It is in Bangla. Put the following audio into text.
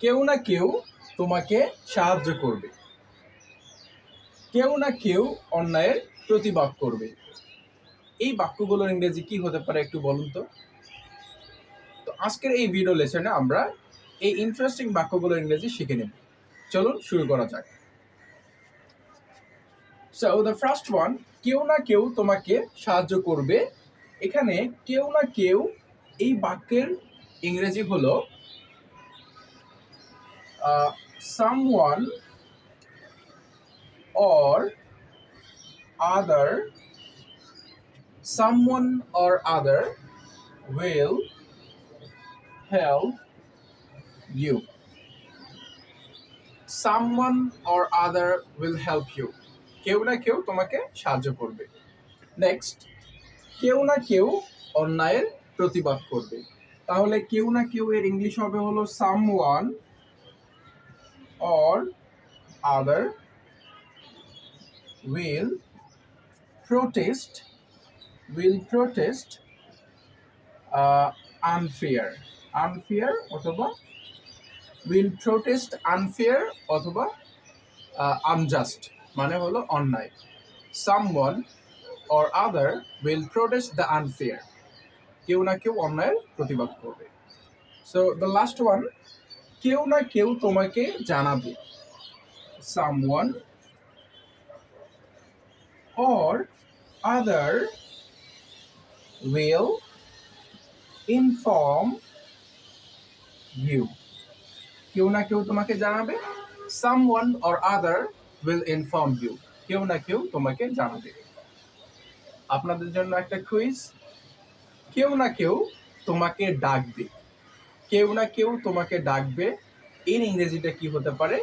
কেউ না কেউ তোমাকে সাহায্য করবে। কেউ না কেউ অন্যায়ের প্রতিবাদ করবে। এই বাক্যগুলোর ইংরেজি কি হতে পারে একটু বলুন তো? তো আজকের এই ভিডিও লেসনে আমরা এই ইন্টারেস্টিং বাক্যগুলোর ইংরেজি শিখে নেব। চলুন শুরু করা যাক। সো দ্য ফার্স্ট ওয়ান কেউ না কেউ তোমাকে সাহায্য করবে। এখানে কেউ না কেউ এই বাক্যের ইংরেজি হলো someone or other, someone or other will help you. Someone or other will help you. কেউ না কেউ তোমাকে সাহায্য করবে। নেক্সট কেউ না কেউ অন্যায়ের প্রতিবাদ করবে। তাহলে কেউ না কেউ এর ইংলিশ হবে হলো someone or other will protest will protest uh, unfair unfair অথবা will protest unfair অথবা uh, unjust মানে হলো অন্যায় someone or other will protest the unfair কেউ না কেউ অন্যায়ের প্রতিবাদ করবে সো দ্য লাস্ট ওয়ান কেউ না কেউ তোমাকে জানাবে। Someone or other will inform you কেউ না কেউ তোমাকে জানাবে, someone or other will inform you কেউ না কেউ তোমাকে জানাবে। আপনাদের জন্য একটা কুইজ কেউ না কেউ তোমাকে ডাকবে। কেউ না কেউ তোমাকে ডাকবে। এর ইংরেজিটা কি হতে পারে?